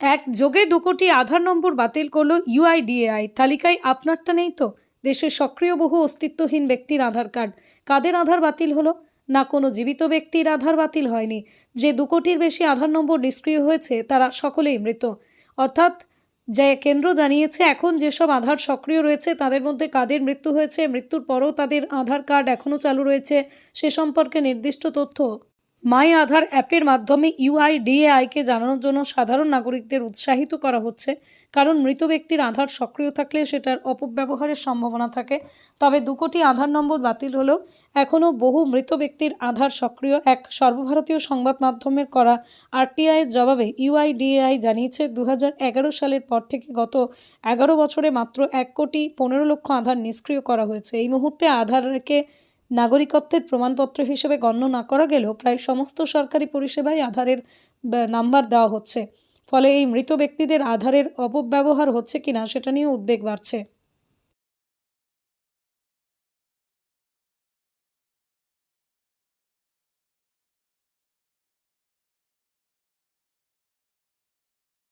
এক যোগে দু কোটি আধার নম্বর বাতিল করল ইউআইডিএআই তালিকায় আপনারটা নেই তো? দেশের সক্রিয় বহু অস্তিত্বহীন ব্যক্তির আধার কার্ড। কাদের আধার বাতিল হলো? না কোনো জীবিত ব্যক্তির আধার বাতিল হয়নি। যে দু কোটির বেশি আধার নম্বর নিষ্ক্রিয় হয়েছে, তারা সকলেই মৃত। অর্থাৎ, যে কেন্দ্র জানিয়েছে এখন যেসব আধার সক্রিয় রয়েছে, তাদের মধ্যে কাদের মৃত্যু হয়েছে, মৃত্যুর পরও তাদের আধার কার্ড এখনও চালু রয়েছে, সে সম্পর্কে নির্দিষ্ট তথ্য মাই আধার অ্যাপের মাধ্যমে ইউআইডিএআইকে জানানোর জন্য সাধারণ নাগরিকদের উৎসাহিত করা হচ্ছে। কারণ মৃত ব্যক্তির আধার সক্রিয় থাকলে সেটার অপব্যবহারের সম্ভাবনা থাকে। তবে দু কোটি আধার নম্বর বাতিল হলেও এখনও বহু মৃত ব্যক্তির আধার সক্রিয়। এক সর্বভারতীয় সংবাদ মাধ্যমের করা আরটিআইয়ের জবাবে ইউআইডিএআই জানিয়েছে দু হাজার এগারো সালের পর থেকে গত এগারো বছরে মাত্র এক কোটি পনেরো লক্ষ আধার নিষ্ক্রিয় করা হয়েছে। এই মুহূর্তে আধারকে নাগরিকত্বের প্রমাণপত্র হিসেবে গণ্য না করা গেলেও প্রায় সমস্ত সরকারি পরিষেবায় আধারের নাম্বার দেওয়া হচ্ছে। ফলে এই মৃত ব্যক্তিদের আধারের অপব্যবহার হচ্ছে কিনা সেটা নিয়ে উদ্বেগ বাড়ছে।